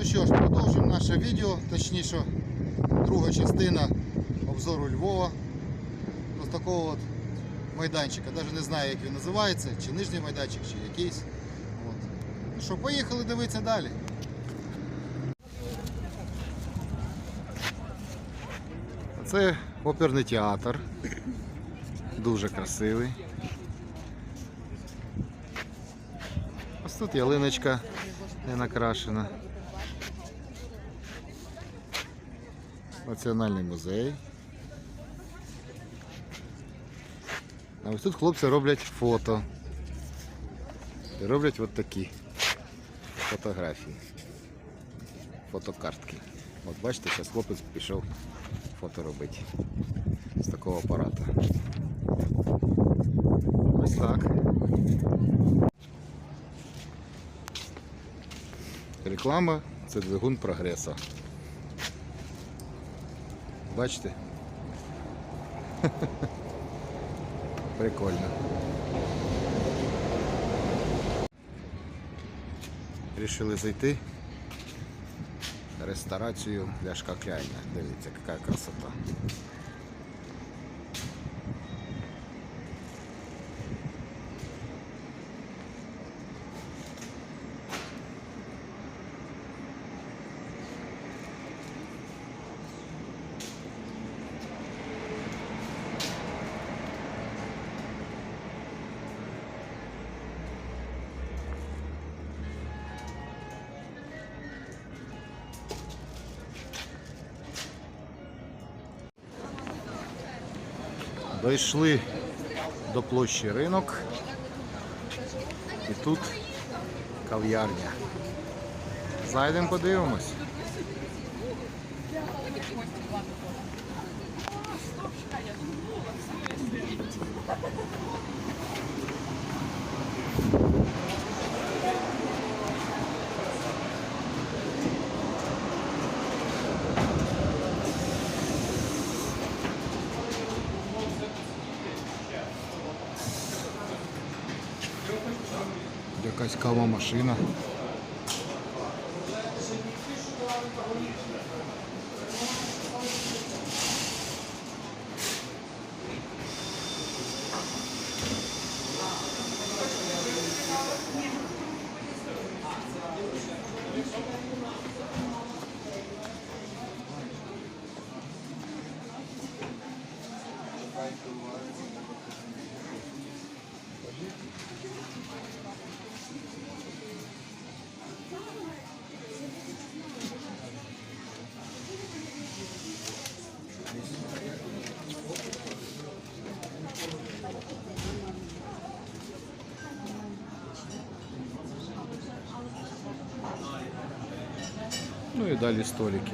Ну що ж, продовжуємо наше відео, точніше, друга частина обзору Львова. Ось такого от майданчика. Навіть не знаю, як він називається, чи нижній майданчик, чи якийсь. От. Ну що, поїхали дивитися далі. Це оперний театр. Дуже красивий. Ось тут ялиночка не накрашена. Національний музей. А ось тут хлопці роблять фото. І роблять от такі фотографії. Фотокартки. От бачите, зараз хлопець пішов фото робити з такого апарата. Ось так. Реклама це двигун прогресу. Бачите? Прикольно. Рішили зайти. Ресторацію для Кляйна. Дивіться, яка красота. Дійшли до площі ринок. І тут кав'ярня. Зайдемо подивимось. Якась кава машина. Ну і далі столики.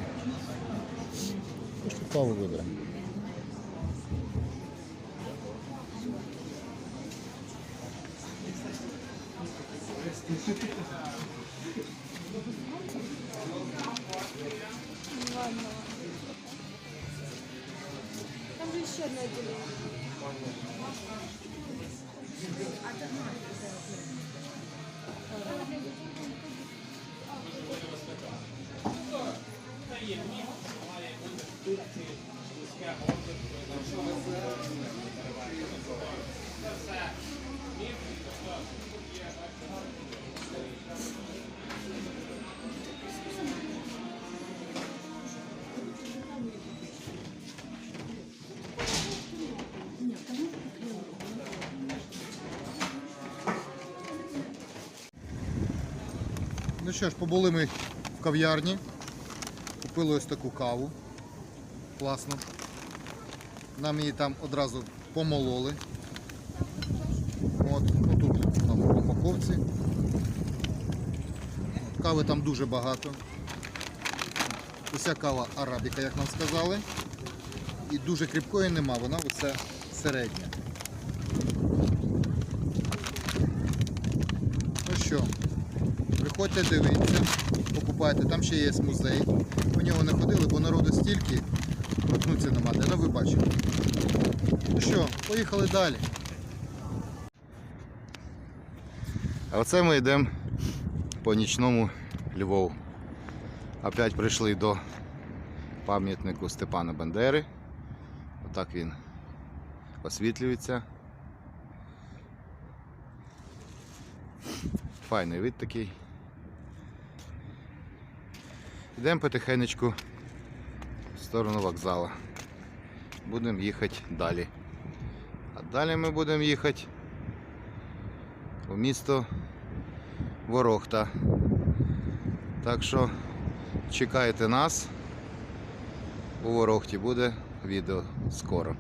Пошли каву виберемо. Там же еще одно отделение. Ну що ж, побули ми в кав'ярні. Купили ось таку каву. Класно. Нам її там одразу помололи. От, тут там в упаковці. От, Кави там дуже багато. Уся кава арабіка, як нам сказали. І дуже кріпкої нема, вона усе середня. Ну що, Приходьте дивіться, покупайте, там ще є музей. У нього не ходили, бо народу стільки, торкнутися нема де, ну ви бачите. Ну що, поїхали далі. А оце ми йдемо по нічному Львову. Опять прийшли до пам'ятнику Степана Бандери. Отак він освітлюється. Файний вид такий. Йдемо потихенечку в сторону вокзалу. Будемо їхати далі. А далі ми будемо їхати у місто Ворохта. Так що чекайте нас. У Ворохті буде відео скоро.